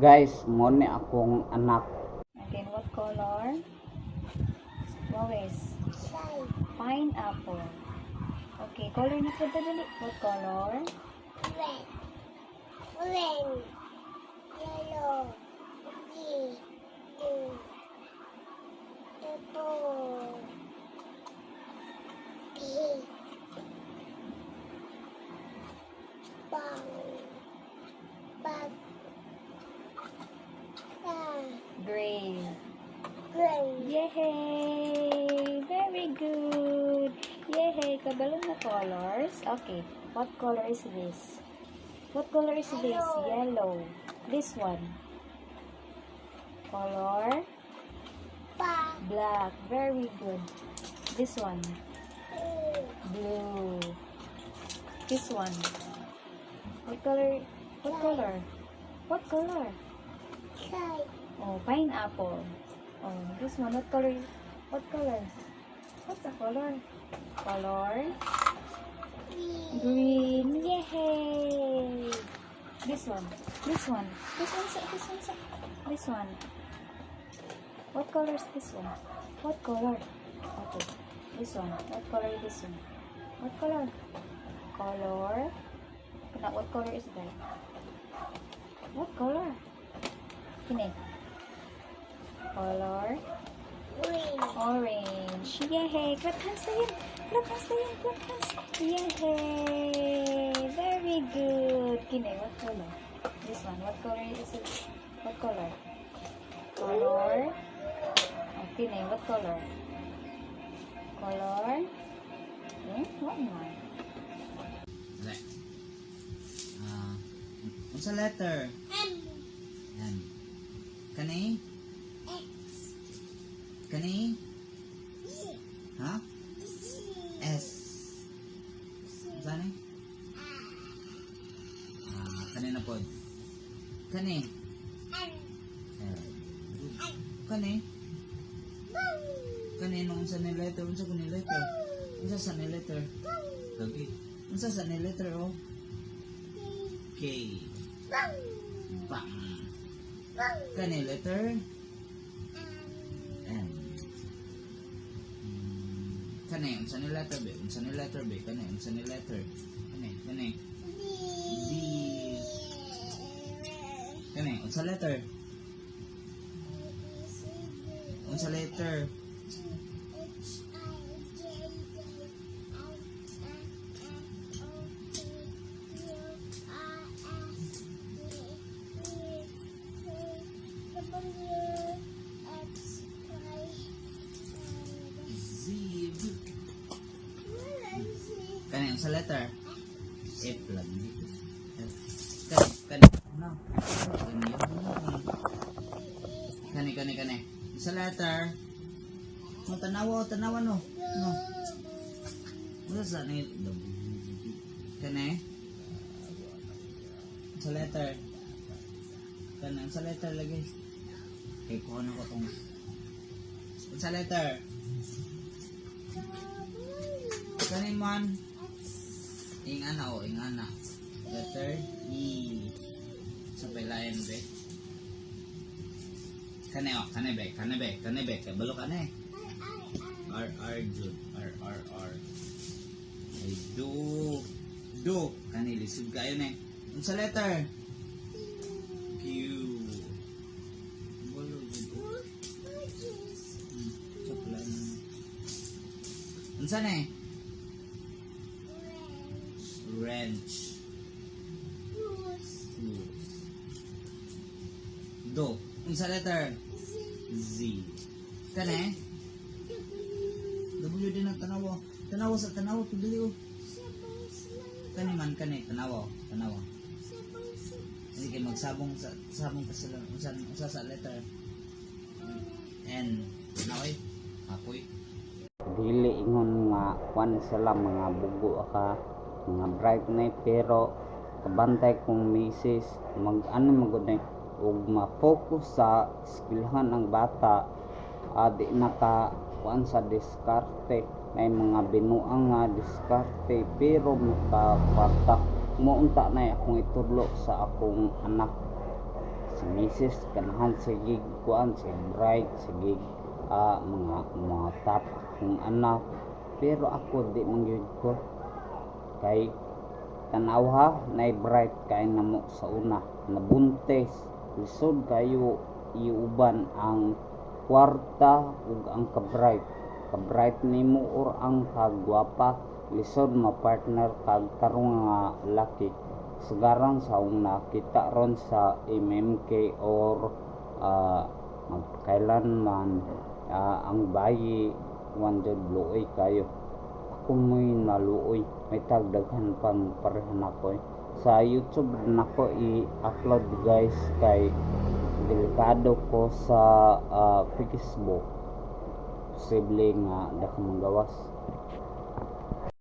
guys mo ni akong anak Again, what color? Lois. Pineapple. Okay, color na po dali. What color? Red. Orange. Yellow. Green. Blue. Green. Yay! Very good. Yay! Kabalo na colors. Okay. What color is this? What color is this? Yellow. Yellow. This one. Color? Black. Black. Very good. This one. Blue. This one. What color? What color? What color? Sky. Oh, pineapple. Oh, this one. What color? What color? What's the color? Color? Green. Green. Yay! This one. This one. This one. sir. This one. sir. This one. What color is this one? What color? Okay. This one. What color is this one? What color? Color. What color is that? What color? Kini. Color. Green. Orange. Yay! Clap hands na yun. Clap hands na yun. Clap hands. Yay! Very good. Kine, what color? This one. What color is it? What color? Color. Oh, Kine, what color? Color. Eh, what one? Wala. Ah, unsa letter M. kani X. kani ha. S. Unsa ni ah kani na pod kani kani kani nung unsa ni letter unsa ko ni letter unsa sa ni letter lagi unsa sa ni letter o K. Bang. Kani letter kani unsa ni letter B? Unsa ni letter B? Kani unsa ni letter kani kani D kani unsa letter? Unsa letter kani unsa letter. F lang dito kani kani no kani. Kani kani unsa letter. Mo tanawa tanawa no. No. Unsa sa ni kani? Unsa letter. Kani unsa letter lagi. Kay ko ano ko tong unsa letter. Kani man ing ana o ing ana letter E. Sa pelayan be. Kani o kani be kani be kani be. Kay balo kani R R jud R R R. Ay do do kani lisod kayo ne unsa letter. Q. Balo jud Hmm, sa unsa ne wrench do unsa letter? Z. Kani? W din ang tanawa tanawa sa tanawa pibili o kani man kani. Tanawa tanawa hindi kay magsabong sa sabong ka sila unsa unsa sa letter. N. Naway apoy. Dili ingon nga kwan sila mga bugo ka mga bright na pero kabantay kong misis mag ano magud ug ma-focus sa skillhan ng bata ah, di naka kuan sa diskarte. May mga binuang nga diskarte pero makakwarta muunta na akong itudlo sa akong anak. Si Mrs. ganahan sige kuan si bright sige ah, mga mga top kung anak. Pero ako di man gyud ko kay tanaw ha na bright kay namo sa una. Nabuntes lisod kayo iuban ang kwarta ug ang ka-bright. Ka-bright nimo or ang kagwapa lisod ma partner kag tarong nga laki. Sugarang sa una kita ron sa MMK or ah, magkailanman ah, ang bayi wanjud luoy kayo ako mo'y naluoy. May tagdaghan pang parehan ako eh. sa youtube rin ako i-upload guys kay delikado ko sa ah, facebook. Posible nga dakang gawas